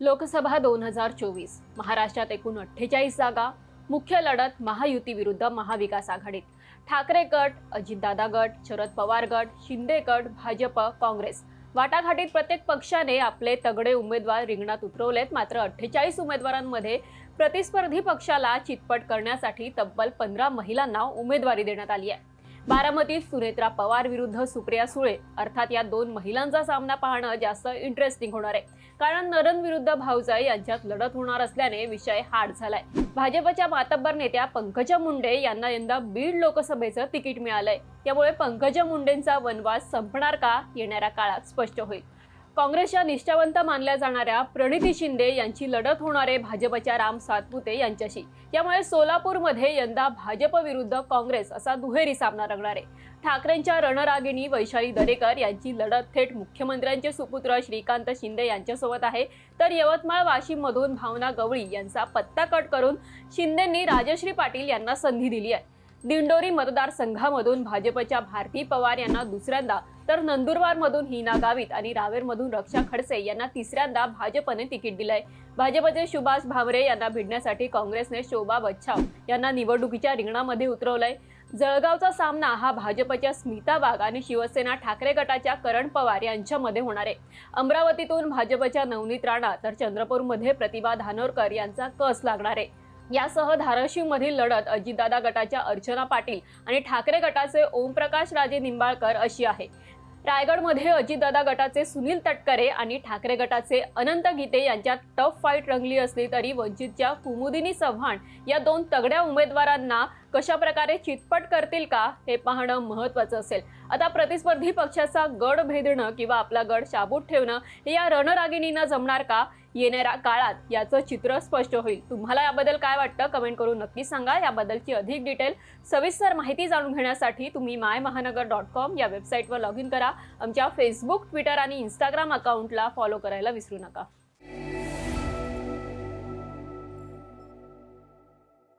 लोकसभा दोन हजार चोवीस. महाराष्ट्रात एकूण अठ्ठेचाळीस जागा मुख्य लढत महायुती विरुद्ध महाविकास आघाडीत. ठाकरे गट अजितदादा गट शरद पवार गट शिंदे गट भाजप काँग्रेस. वाटाघाटीत प्रत्येक पक्षाने आपले तगडे उमेदवार रिंगणात उतरवलेत. मात्र अठ्ठेचाळीस उमेदवारांमध्ये प्रतिस्पर्धी पक्षाला चितपट करण्यासाठी तब्बल पंधरा महिलांना उमेदवारी देण्यात आली आहे. बारामतीत सुनेत्रा पवार विरुद्ध सुप्रिया सुळे. अर्थात या दोन महिलांचा सामना पाहणं जास्त इंटरेस्टिंग होणार आहे. कारण नरन विरुद्ध भाऊजाई यांच्यात लढत होणार असल्याने विषय हार्ड झालाय. भाजपच्या मातब्बर नेत्या पंकजा मुंडे यांना यंदा बीड लोकसभेचं तिकीट मिळालंय. त्यामुळे पंकजा मुंडेंचा वनवास संपणार का येणाऱ्या काळात स्पष्ट होईल. काँग्रेसच्या निष्ठावंत मानल्या जाणाऱ्या प्रणिती शिंदे यांची लढत होणार आहे भाजपच्या राम सातपुते यांच्याशी. त्यामुळे सोलापूरमध्ये यंदा भाजप विरुद्ध काँग्रेस असा दुहेरी सामना रंगणार आहे. ठाकरेंच्या रणरागिणी वैशाली दरेकर यांची लढत थेट मुख्यमंत्र्यांचे सुपुत्र श्रीकांत शिंदे यांच्यासोबत आहे. तर यवतमाळ वाशिममधून भावना गवळी यांचा पत्ता कट करून शिंदेंनी राजश्री पाटील यांना संधी दिली आहे. दिंडोरी मतदारसंघामधून भाजपच्या भारती पवार यांना दुसऱ्यांदा तर नंदुरबारमधून हिना गावित आणि रावेरमधून रक्षा खडसे यांना तिसऱ्यांदा भाजपने तिकीट दिलंय. भाजपचे सुभाष भावरे यांना भिडण्यासाठी काँग्रेसने शोभा बच्छाव यांना निवडणुकीच्या रिंगणामध्ये उतरवलंय. जळगावचा सामना हा भाजपच्या स्मिता बाग आणि शिवसेना ठाकरे गटाच्या करण पवार यांच्यामध्ये होणार आहे. अमरावतीतून भाजपच्या नवनीत राणा तर चंद्रपूरमध्ये प्रतिभा धानोरकर यांचा कस लागणार आहे. यासह धाराशिवमधील लढत अजितदादा गटाच्या अर्चना पाटील आणि ठाकरे गटाचे ओमप्रकाश राजे निंबाळकर अशी आहे. रायगडमध्ये अजितदादा गटाचे सुनील तटकरे आणि ठाकरे गटाचे अनंत गीते यांच्यात टफ फाईट रंगली असली तरी वंचितच्या कुमुदिनी चव्हाण या दोन तगड्या उमेदवारांना कशा प्रकारे चितपट करतील का हे पाहणं महत्त्वाचं असेल. आता प्रतिस्पर्धी पक्षाचा गड भेदणं किंवा आपला गड शाबूत ठेवणं हे या रणरागिणींना जमणार का? येणाऱ्या काळात याचं चित्र स्पष्ट होईल. तुम्हाला याबद्दल काय वाटतं? कमेंट करून नक्की सांगा. याबद्दलची अधिक डिटेल सविस्तर माहिती जाणून घेण्यासाठी तुम्ही माय महानगर डॉट कॉम या वेबसाईटवर लॉग इन करा. आमच्या फेसबुक ट्विटर आणि इंस्टाग्राम अकाउंटला फॉलो करायला विसरू नका.